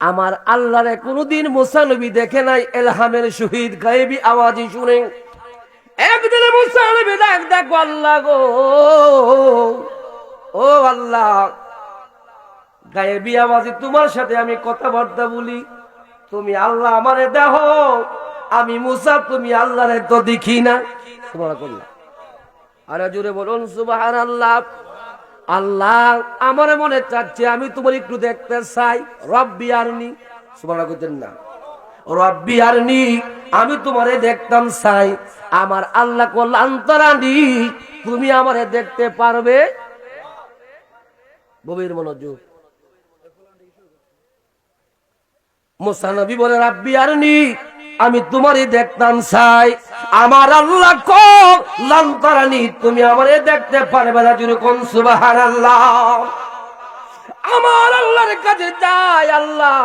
আমার আল্লাহরে কোনদিন মুসানবী দেখে নাই, এলহামের শহীদ গায়েবী আওয়াজই শুনে। একদিনে মুসানবী ডাক দেখো আল্লাহ গো, ও আল্লাহ, গায়েবী আওয়াজে তোমার সাথে আমি কথাবার্তা বলি। তুমি আল্লাহ আমারে দেহ, আমি মুসা, তুমি আল্লাহরে তো দেখি না। আরে জুড়ে বলুন সুবাহান আল্লাহ আল্লাহ আমার মনে চাচ্ছে, আমি তোমার একটু দেখতে চাই। রব্বি আরনি। করতেন না। রব্বি আরনি, আমি তোমারে দেখতাম চাই। আমার আল্লাহ কল্যাণতরানি তুমি আমারে দেখতে পারবে। ববির মনোযোগ। মোসানবী বলে, রাব্বি আরনি, আমি তোমারই দেখতাম চাই। আমার আল্লাহ লান্তরানি তুমি আমারে দেখতে পারবে না যদি কোন সুবাহান আল্লাহ আমার আল্লাহর কাছে যাই, আল্লাহ,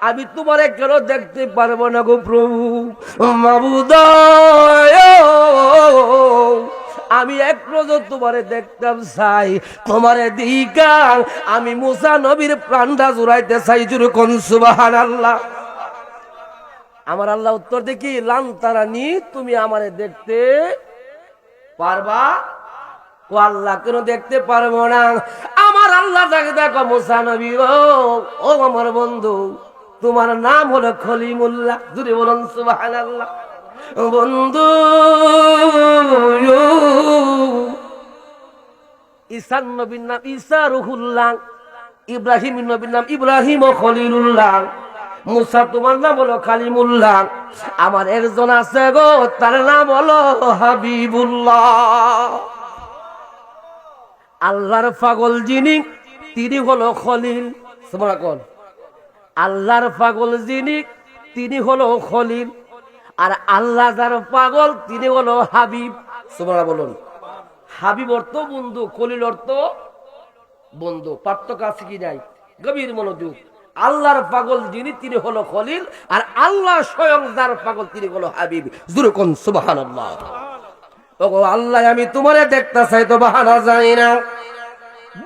আমি তোমারে কেন দেখতে পারব না গো প্রভু? আমি এক নজর তোমারে দেখতাম চাই তোমারে দিকা আমি মুসা নবীর প্রাণটা জুড়াইতে চাই জুড়ে কোন সুবাহান আল্লাহ আমার আল্লাহ উত্তর দেখি, লান তারা নি তুমি আমারে দেখতে পারবা? ও আল্লাহ, কেন দেখতে পারব না? আমার আল্লাহ দেখে দেখো মুসা নবী, ও আমার বন্ধু, তোমার নাম হলো খলিমুল্লাহ। জুড়ে বলুন সুবাহান আল্লাহ বন্ধু ঈসান নবীর নাম ঈসা রুহুল্লাহ, ইব্রাহিম নবীর নাম ইব্রাহিম ও খলিলুল্লাহ। মুসা তোমার নাম হলো খালিমুল্লাহ আমার একজন আছে গো, তার নাম হলো হাবিবুল্লাহ। আল্লাহর পাগল যিনি, তিনি হলো খলিল। কোন। আল্লাহর পাগল যিনি, তিনি হলো খলিল। আর আল্লাহ যার পাগল, তিনি হলো হাবিব। তোমরা বলুন। হাবিব অর্থ বন্ধু, খলিল অর্থ বন্ধু। পার্থক্য আছে কি নাই? গভীর মনোযোগ। আল্লাহর পাগল যিনি তিনি হলো খলিল আর আল্লাহ স্বয়ং যার পাগল তিনি হলো হাবিব। জুরুকন সুবাহান ওগো আল্লাহ আমি তোমারে দেখতে চাই তো বাহানা যাই না।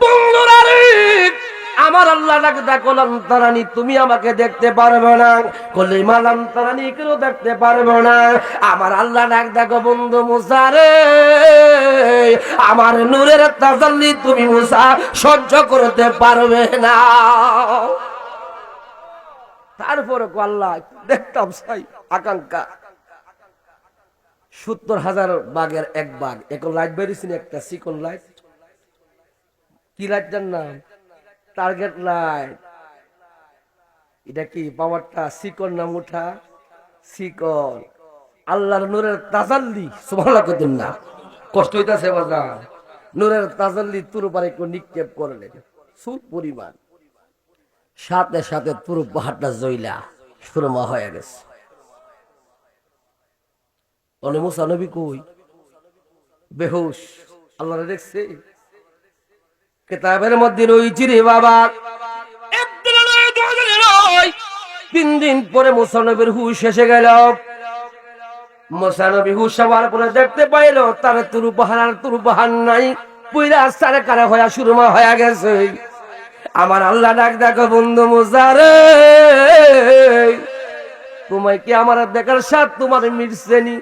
বন্ধুরা রে, আমার আল্লাহ ডাক দেখো লন্তরানি তুমি আমাকে দেখতে পারবে না। কলিমা লন্তরানি কেউ দেখতে পারবে না। আমার আল্লাহ ডাক দেখো বন্ধু মুসা রে আমার নূরের তাজাল্লি তুমি মুসা সহ্য করতে পারবে না। তারপরে আল্লাহ, দেখতাম সাই, আকাঙ্ক্ষা। সত্তর হাজার বাঘের এক বাঘ। এখন লাইট বেরিয়েছেন একটা সিকন লাইট কি লাইটটার নাম? টার্গেট লাইট এটা কি পাওয়ারটা সিকন নাম মুঠা সিকন আল্লাহর নূরের তাজাল্লি, সুবহানাল্লাহ করতেন না। কষ্ট হইতাছে বাজার। নূরের তাজাল্লি তুর পারে একটু নিক্ষেপ করলে সুর পরিমাণ। সাথে সাথে পুরো পাহাড়টা জইলা সুরমা হয়ে গেছে। অনে মুসা নবী কই? বেহুশ আল্লাহ দেখছে? কেতাবের মধ্যে রয়েছে রে বাবা। তিন দিন পরে মুসানবীর হুশ এসে গেল। মুসানবী হুশ হওয়ার পরে দেখতে পাইল, তার তুরু আর তুরু পাহাড় নাই, পুইরা সারে কারে হয়া সুরমা হয়ে গেছে। আমার আল্লাহ ডাক দেখো বন্ধু মুসারে তোমায় কি আমার দেখার সাথ তোমার মিটছে নি।